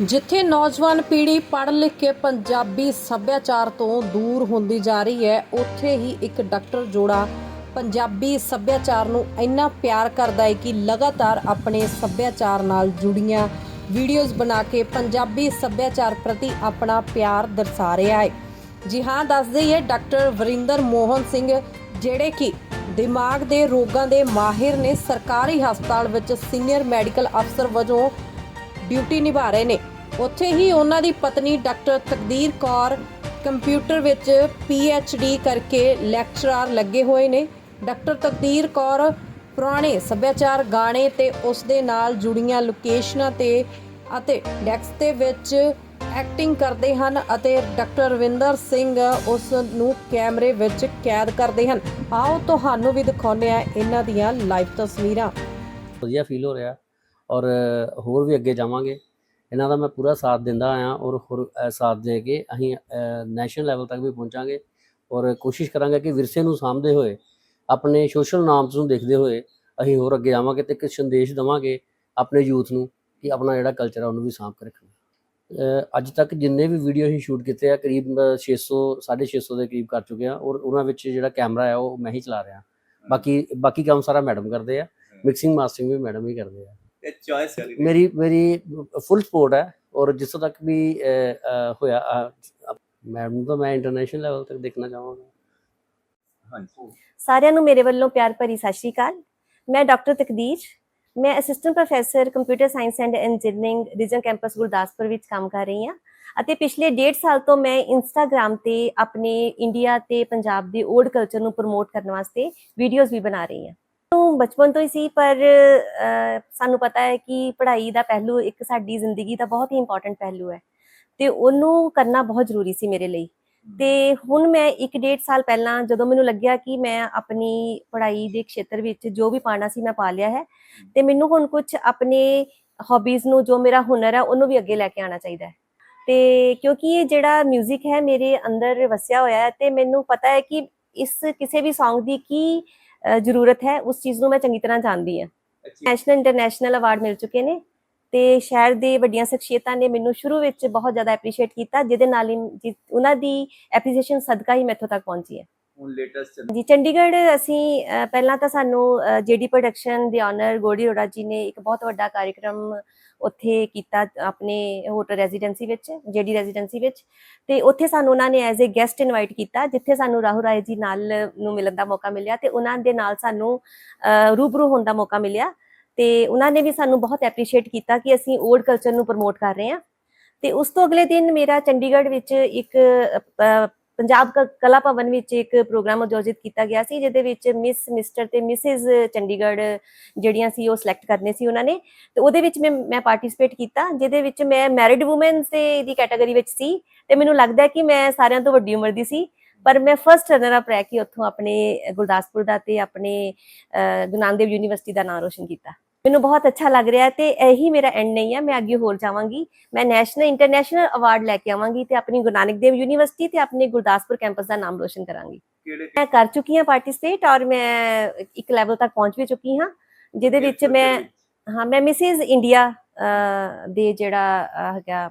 ਜਿੱਥੇ ਨੌਜਵਾਨ ਪੀੜ੍ਹੀ ਪੜ੍ਹ ਲਿਖ ਕੇ ਪੰਜਾਬੀ ਸੱਭਿਆਚਾਰ ਤੋਂ ਦੂਰ ਹੁੰਦੀ ਜਾ ਰਹੀ ਹੈ, ਉੱਥੇ ਹੀ ਇੱਕ ਡਾਕਟਰ ਜੋੜਾ ਪੰਜਾਬੀ ਸੱਭਿਆਚਾਰ ਨੂੰ ਇੰਨਾ ਪਿਆਰ ਕਰਦਾ ਹੈ ਕਿ ਲਗਾਤਾਰ ਆਪਣੇ ਸੱਭਿਆਚਾਰ ਨਾਲ ਜੁੜੀਆਂ ਵੀਡੀਓਜ਼ ਬਣਾ ਕੇ ਪੰਜਾਬੀ ਸੱਭਿਆਚਾਰ ਪ੍ਰਤੀ ਆਪਣਾ ਪਿਆਰ ਦਰਸਾ ਰਿਹਾ ਹੈ। ਜੀ ਹਾਂ ਦੱਸਦੇ ਹੀ ਹੈ ਡਾਕਟਰ ਵਰਿੰਦਰ ਮੋਹਨ ਸਿੰਘ, ਜਿਹੜੇ ਕਿ ਦਿਮਾਗ ਦੇ ਰੋਗਾਂ ਦੇ ਮਾਹਿਰ ਨੇ, ਸਰਕਾਰੀ ਹਸਪਤਾਲ ਵਿੱਚ ਸੀਨੀਅਰ ਮੈਡੀਕਲ ਅਫਸਰ ਵਜੋਂ ਡਿਊਟੀ ਨਿਭਾ ਰਹੇ ਨੇ। ਉੱਥੇ ਹੀ ਉਹਨਾਂ ਦੀ ਪਤਨੀ ਡਾਕਟਰ ਤਕਦੀਰ ਕੌਰ ਕੰਪਿਊਟਰ ਵਿੱਚ ਡੀ ਕਰਕੇ ਲੈਕਚਰਰ ਲੱਗੇ ਹੋਏ ਨੇ। ਡਾਕਟਰ ਤਕਦੀਰ ਕੌਰ ਪੁਰਾਣੇ ਸੱਭਿਆਚਾਰ ਗਾਣੇ ਤੇ ਉਸ ਦੇ ਨਾਲ ਜੁੜੀਆਂ ਲੋਕੇਸ਼ਨਾਂ ਤੇ ਅਤੇ ਡੈਕਸ ਦੇ ਵਿੱਚ ਐਕਟਿੰਗ ਕਰਦੇ ਹਨ ਅਤੇ ਡਾਕਟਰ ਰਵਿੰਦਰ ਸਿੰਘ ਉਸ ਨੂੰ ਕੈਮਰੇ ਵਿੱਚ ਕੈਦ ਕਰਦੇ ਹਨ। ਆਓ ਤੁਹਾਨੂੰ ਵੀ ਦਿਖਾਉਂਦੇ ਆ ਇਹਨਾਂ ਦੀਆਂ ਲਾਈਵ ਤਸਵੀਰਾਂ। ਵਧੀਆ ਫੀਲ ਹੋ ਰਿਹਾ। ਔਰ ਹੋਰ ਵੀ ਅੱਗੇ ਜਾਵਾਂਗੇ। ਇਹਨਾਂ ਦਾ ਮੈਂ ਪੂਰਾ ਸਾਥ ਦਿੰਦਾ ਆਇਆ ਔਰ ਹੋਰ ਸਾਥ ਦੇ ਕੇ ਅਸੀਂ ਨੈਸ਼ਨਲ ਲੈਵਲ ਤੱਕ ਵੀ ਪਹੁੰਚਾਂਗੇ। ਔਰ ਕੋਸ਼ਿਸ਼ ਕਰਾਂਗੇ ਕਿ ਵਿਰਸੇ ਨੂੰ ਸਾਂਭਦੇ ਹੋਏ ਆਪਣੇ ਸੋਸ਼ਲ ਨਾਰਮਸ ਨੂੰ ਦੇਖਦੇ ਹੋਏ ਅਸੀਂ ਹੋਰ ਅੱਗੇ ਜਾਵਾਂਗੇ ਤੇ ਇੱਕ ਸੰਦੇਸ਼ ਦਵਾਂਗੇ ਆਪਣੇ ਯੂਥ ਨੂੰ ਕਿ ਆਪਣਾ ਜਿਹੜਾ ਕਲਚਰ ਹੈ ਉਹਨੂੰ ਵੀ ਸਾਂਭ ਕੇ ਰੱਖਣਾ। ਅੱਜ ਤੱਕ ਜਿੰਨੇ ਵੀ ਵੀਡੀਓ ਅਸੀਂ ਸ਼ੂਟ ਕੀਤੇ ਆ ਕਰੀਬ ਅ, 600 650 ਦੇ ਕਰੀਬ ਕਰ ਚੁੱਕੇ ਆ ਔਰ ਉਹਨਾਂ ਵਿੱਚ ਜਿਹੜਾ ਕੈਮਰਾ ਹੈ ਉਹ ਮੈਂ ਹੀ ਚਲਾ ਰਿਹਾ। ਬਾਕੀ ਬਾਕੀ ਕੰਮ ਸਾਰਾ ਮੈਡਮ ਕਰਦੇ ਆ। ਮਿਕਸਿੰਗ ਮਾਸਟਰਿੰਗ ਵੀ ਮੈਡਮ ਹੀ ਕਰਦੇ ਆ। ਇਹ ਚੋਇਸ ਹੈ ਮੇਰੀ ਮੇਰੀ ਫੁੱਲ ਸਪੋਰਟ ਹੈ ਔਰ ਜਿੱਥੋਂ ਤੱਕ ਵੀ ਹੋਇਆ ਮੈਡਮ ਨੂੰ ਤਾਂ ਮੈਂ ਇੰਟਰਨੈਸ਼ਨਲ ਲੈਵਲ ਤੱਕ ਦੇਖਣਾ ਚਾਹਾਂਗਾ। ਹਾਂਜੀ। ਸਾਰਿਆਂ ਨੂੰ ਮੇਰੇ ਵੱਲੋਂ ਪਿਆਰ ਭਰੀ ਸਤਿ ਸ਼੍ਰੀ ਅਕਾਲ। ਮੈਂ ਡਾਕਟਰ ਤਕਦੀਰ ਮੈਂ assistant professor computer science and engineering region campus Gurdaspur ਵਿੱਚ ਕੰਮ ਕਰ ਰਹੀ ਹਾਂ ਅਤੇ ਪਿਛਲੇ 1.5 ਸਾਲ ਤੋਂ ਮੈਂ ਇੰਸਟਾਗ੍ਰam ਤੇ ਆਪਣੇ ਇੰਡੀਆ ਤੇ ਪੰਜਾਬ ਦੇ ਓਲਡ ਕਲਚਰ ਨੂੰ ਪ੍ਰਮੋਟ ਕਰਨ ਵਾਸਤੇ ਵੀਡੀਓਜ਼ ਵੀ ਬਣਾ ਰਹੀ ਹਾਂ। ਤੋਂ ਬਚਪਨ ਤੋਂ ਹੀ ਸੀ, ਪਰ ਸਾਨੂੰ ਪਤਾ ਹੈ ਕਿ ਪੜ੍ਹਾਈ ਦਾ ਪਹਿਲੂ ਇੱਕ ਸਾਡੀ ਜ਼ਿੰਦਗੀ ਦਾ ਬਹੁਤ ਹੀ ਇੰਪੋਰਟੈਂਟ ਪਹਿਲੂ ਹੈ ਤੇ ਉਹਨੂੰ ਕਰਨਾ ਬਹੁਤ ਜ਼ਰੂਰੀ ਸੀ ਮੇਰੇ ਲਈ। ਤੇ ਹੁਣ ਮੈਂ ਇੱਕ ਡੇਢ ਸਾਲ ਪਹਿਲਾਂ ਜਦੋਂ ਮੈਨੂੰ ਲੱਗਿਆ ਕਿ ਮੈਂ ਆਪਣੀ ਪੜ੍ਹਾਈ ਦੇ ਖੇਤਰ ਵਿੱਚ ਜੋ ਵੀ ਪਾਣਾ ਸੀ ਮੈਂ ਪਾ ਲਿਆ ਹੈ ਤੇ ਮੈਨੂੰ ਹੁਣ ਕੁਝ ਆਪਣੇ ਹੌਬੀਜ਼ ਨੂੰ ਜੋ ਮੇਰਾ ਹੁਨਰ ਹੈ ਉਹਨੂੰ ਵੀ ਅੱਗੇ ਲੈ ਕੇ ਆਉਣਾ ਚਾਹੀਦਾ ਹੈ। ਤੇ ਕਿਉਂਕਿ ਇਹ ਜਿਹੜਾ 뮤직 ਹੈ ਮੇਰੇ ਅੰਦਰ ਵਸਿਆ ਹੋਇਆ ਹੈ ਤੇ ਮੈਨੂੰ ਪਤਾ ਹੈ ਕਿ ਇਸ ਕਿਸੇ ਵੀ Song ਦੀ ਕੀ ਜ਼ਰੂਰਤ ਹੈ ਉਸ ਚੀਜ਼ ਨੂੰ ਮੈਂ ਚੰਗੀ ਤਰ੍ਹਾਂ ਜਾਣਦੀ ਹਾਂ। ਨੈਸ਼ਨਲ ਇੰਟਰਨੈਸ਼ਨਲ ਅਵਾਰਡ ਮਿਲ ਚੁੱਕੇ ਨੇ ਤੇ ਸ਼ਹਿਰ ਦੇ ਵੱਡੀਆਂ ਸ਼ਖਸੀਅਤਾਂ ਨੇ ਮੈਨੂੰ ਸ਼ੁਰੂ ਵਿੱਚ ਬਹੁਤ ਜ਼ਿਆਦਾ ਐਪਰੀਸ਼ੀਏਟ ਕੀਤਾ ਜਿਹਦੇ ਨਾਲ ਹੀ ਉਹਨਾਂ ਦੀ ਐਪਰੀਸ਼ੀਏਸ਼ਨ ਸਦਕਾ ਹੀ ਮੈਥੋਂ ਤੱਕ ਪਹੁੰਚੀ ਹੈ। ਹੁਣ ਲੇਟੈਸਟ ਜੀ ਚੰਡੀਗੜ੍ਹ ਅਸੀਂ ਪਹਿਲਾਂ ਤਾਂ ਸਾਨੂੰ ਜੇਡੀ ਪ੍ਰੋਡਕਸ਼ਨ ਦੇ ਆਨਰ ਗੋੜੀ ਰੋੜਾ ਜੀ ਨੇ ਇੱਕ ਬਹੁਤ ਵੱਡਾ ਕਾਰਜਕ੍ਰਮ ਉੱਥੇ ਕੀਤਾ ਆਪਣੇ ਹੋਟਲ ਰੈਜ਼ੀਡੈਂਸੀ ਵਿੱਚ, ਜੇਡੀ ਰੈਜ਼ੀਡੈਂਸੀ ਵਿੱਚ। ਤੇ ਉੱਥੇ ਸਾਨੂੰ ਉਹਨਾਂ ਨੇ ਐਜ਼ ਅ ਗੈਸਟ ਇਨਵਾਈਟ ਕੀਤਾ, ਜਿੱਥੇ ਸਾਨੂੰ ਰਾਹੁਲ ਰਾਏ ਜੀ ਨਾਲ ਨੂੰ ਮਿਲਣ ਦਾ ਮੌਕਾ ਮਿਲਿਆ ਤੇ ਉਹਨਾਂ ਦੇ ਨਾਲ ਸਾਨੂੰ ਰੂਬਰੂ ਹੋਣ ਦਾ ਮੌਕਾ ਮਿਲਿਆ। ਤੇ ਉਹਨਾਂ ਨੇ ਵੀ ਸਾਨੂੰ ਬਹੁਤ ਐਪਰੀਸ਼ੀਏਟ ਕੀਤਾ ਕਿ ਅਸੀਂ ਓਲਡ ਕਲਚਰ ਨੂੰ ਪ੍ਰਮੋਟ ਕਰ ਰਹੇ ਹਾਂ। ਤੇ ਉਸ ਤੋਂ ਅਗਲੇ ਦਿਨ ਮੇਰਾ ਚੰਡੀਗੜ੍ਹ ਵਿੱਚ ਇੱਕ ਪੰਜਾਬ ਕ- ਕਲਾ ਭਵਨ ਵਿੱਚ ਇੱਕ ਪ੍ਰੋਗਰਾਮ ਆਯੋਜਿਤ ਕੀਤਾ ਗਿਆ ਸੀ ਜਿਹਦੇ ਵਿੱਚ ਮਿਸ ਮਿਸਟਰ ਤੇ ਮਿਸਿਸ ਚੰਡੀਗੜ੍ਹ ਜਿਹੜੀਆਂ ਸੀ ਉਹ ਸਿਲੈਕਟ ਕਰਨੇ ਸੀ ਉਹਨਾਂ ਨੇ। ਤੇ ਉਹਦੇ ਵਿੱਚ ਮੈਂ ਮੈਂ ਪਾਰਟਿਸਿਪੇਟ ਕੀਤਾ ਜਿਹਦੇ ਵਿੱਚ ਮੈਂ ਮੈਰਿਡ ਔਮਨਸ ਦੇ ਦੀ ਕੈਟਾਗਰੀ ਵਿੱਚ ਸੀ ਤੇ ਮੈਨੂੰ ਲੱਗਦਾ ਕਿ ਮੈਂ ਸਾਰਿਆਂ ਤੋਂ ਵੱਡੀ ਉਮਰ ਦੀ ਸੀ। ਪਰ ਮੈਂ ਫਰਸਟ ਰਨਰ ਅਪ ਰਹਿ ਕੇ ਉੱਥੋਂ ਆਪਣੇ ਗੁਰਦਾਸਪੁਰ ਦਾ ਤੇ ਆਪਣੇ ਅਹ, ਗੁਰੂ ਨਾਨਕ ਦੇਵ ਯੂਨੀਵਰਸਿਟੀ ਦਾ ਨਾਮ ਰੋਸ਼ਨ ਕੀਤਾ। ਮੈਨੂੰ ਬਹੁਤ ਅੱਛਾ ਲੱਗ ਰਿਹਾ ਤੇ ਇਹੀ ਮੇਰਾ ਐਂਡ ਨਹੀਂ ਹੈ ਮੈਂ ਅੱਗੇ ਹੋਰ ਜਾਵਾਂਗੀ। ਮੈਂ ਨੈਸ਼ਨਲ ਇੰਟਰਨੈਸ਼ਨਲ ਅਵਾਰਡ ਲੈ ਕੇ ਆਵਾਂਗੀ ਤੇ ਆਪਣੀ ਗੁਰੂ ਨਾਨਕ ਦੇਵ ਯੂਨੀਵਰਸਿਟੀ ਤੇ ਆਪਣੇ ਗੁਰਦਾਸਪੁਰ ਕੈਂਪਸ ਦਾ ਨਾਮ ਰੋਸ਼ਨ ਕਰਾਂਗੀ। ਮੈਂ ਕਰ ਚੁੱਕੀ ਹਾਂ ਪਾਰਟਿਸਿਪੇਟ ਔਰ ਮੈਂ ਇੱਕ ਲੈਵਲ ਤੱਕ ਪਹੁੰਚ ਵੀ ਚੁੱਕੀ ਹਾਂ ਜਿਹਦੇ ਵਿੱਚ ਮੈਂ ਹਾਂ ਮੈਂ ਮਿਸਿਸ ਇੰਡੀਆ ਦੇ ਜਿਹੜਾ ਹੈਗਾ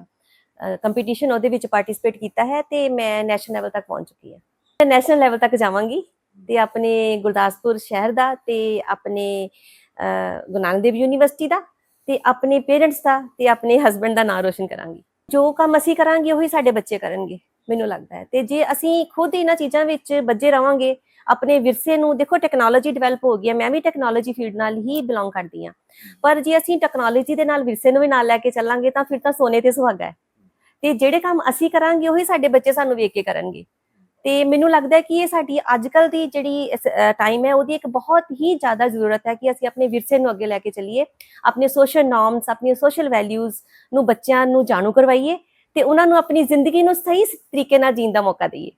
ਕੰਪੀਟੀਸ਼ਨ ਉਹਦੇ ਵਿੱਚ ਪਾਰਟਿਸਿਪੇਟ ਕੀਤਾ ਹੈ ਤੇ ਮੈਂ ਨੈਸ਼ਨਲ ਲੈਵਲ ਤੱਕ ਪਹੁੰਚ ਚੁੱਕੀ ਹਾਂ। ਮੈਂ ਨੈਸ਼ਨਲ ਲੈਵਲ ਤੱਕ ਜਾਵਾਂਗੀ ਤੇ ਆਪਣੇ ਗੁਰਦਾਸਪੁਰ ਸ਼ਹਿਰ ਦਾ ਤੇ ਆਪਣੇ ਗੁਰੂ ਨਾਨਕ ਦੇਵ ਯੂਨੀਵਰਸਿਟੀ ਦਾ ਤੇ ਆਪਣੇ ਪੇਰੈਂਟਸ ਦਾ ਤੇ ਆਪਣੇ ਹਸਬੰਡ ਦਾ ਨਾਮ ਰੋਸ਼ਨ ਕਰਾਂਗੀ। ਜੋ ਕੰਮ ਅਸੀਂ ਕਰਾਂਗੇ ਉਹੀ ਸਾਡੇ ਬੱਚੇ ਕਰਨਗੇ, ਮੈਨੂੰ ਲੱਗਦਾ ਹੈ। ਤੇ ਜੇ ਅਸੀਂ ਖੁਦ ਇਹਨਾਂ ਚੀਜ਼ਾਂ ਵਿੱਚ ਬੱਜੇ ਰਵਾਂਗੇ, ਆਪਣੇ ਵਿਰਸੇ ਨੂੰ, ਦੇਖੋ ਟੈਕਨੋਲੋਜੀ ਡਿਵੈਲਪ ਹੋ ਗਈ ਹੈ, ਮੈਂ ਵੀ ਟੈਕਨੋਲੋਜੀ ਫੀਲਡ ਨਾਲ ਹੀ ਬਿਲੋਂਗ ਕਰਦੀ ਹਾਂ। ਪਰ ਜੇ ਅਸੀਂ ਟੈਕਨੋਲੋਜੀ ਦੇ ਨਾਲ ਵਿਰਸੇ ਨੂੰ ਵੀ ਨਾਲ ਲੈ ਕੇ ਚੱਲਾਂਗੇ ਤਾਂ ਫਿਰ ਤਾਂ ਸੋਨੇ ਤੇ ਸੁਹਾਗਾ ਹੈ। ਤੇ ਜਿਹੜੇ ਕੰਮ ਅਸੀਂ ਕਰਾਂਗੇ, ਉਹੀ ਸਾਡੇ ਬੱਚੇ ਸਾਨੂੰ ਵੇਖ ਕੇ ਕਰਨਗੇ। ਤੇ ਮੈਨੂੰ ਲੱਗਦਾ ਹੈ ਕਿ ਇਹ ਸਾਡੀ ਅੱਜਕੱਲ ਦੀ ਜਿਹੜੀ ਟਾਈਮ ਹੈ, ਉਹਦੀ ਇੱਕ ਬਹੁਤ ਹੀ ਜ਼ਿਆਦਾ ਜ਼ਰੂਰਤ ਹੈ ਕਿ ਅਸੀਂ ਆਪਣੇ ਵਿਰਸੇ ਨੂੰ ਅੱਗੇ ਲੈ ਕੇ ਚੱਲੀਏ, ਆਪਣੇ ਸੋਸ਼ਲ ਨਾਰਮਸ ਆਪਣੀਆਂ ਸੋਸ਼ਲ ਵੈਲਿਊਜ਼ ਨੂੰ ਬੱਚਿਆਂ ਨੂੰ ਜਾਣੂ ਕਰਵਾਈਏ ਤੇ ਉਹਨਾਂ ਨੂੰ ਆਪਣੀ ਜ਼ਿੰਦਗੀ ਨੂੰ ਸਹੀ ਤਰੀਕੇ ਨਾਲ ਜੀਣ ਦਾ ਮੌਕਾ ਦਈਏ।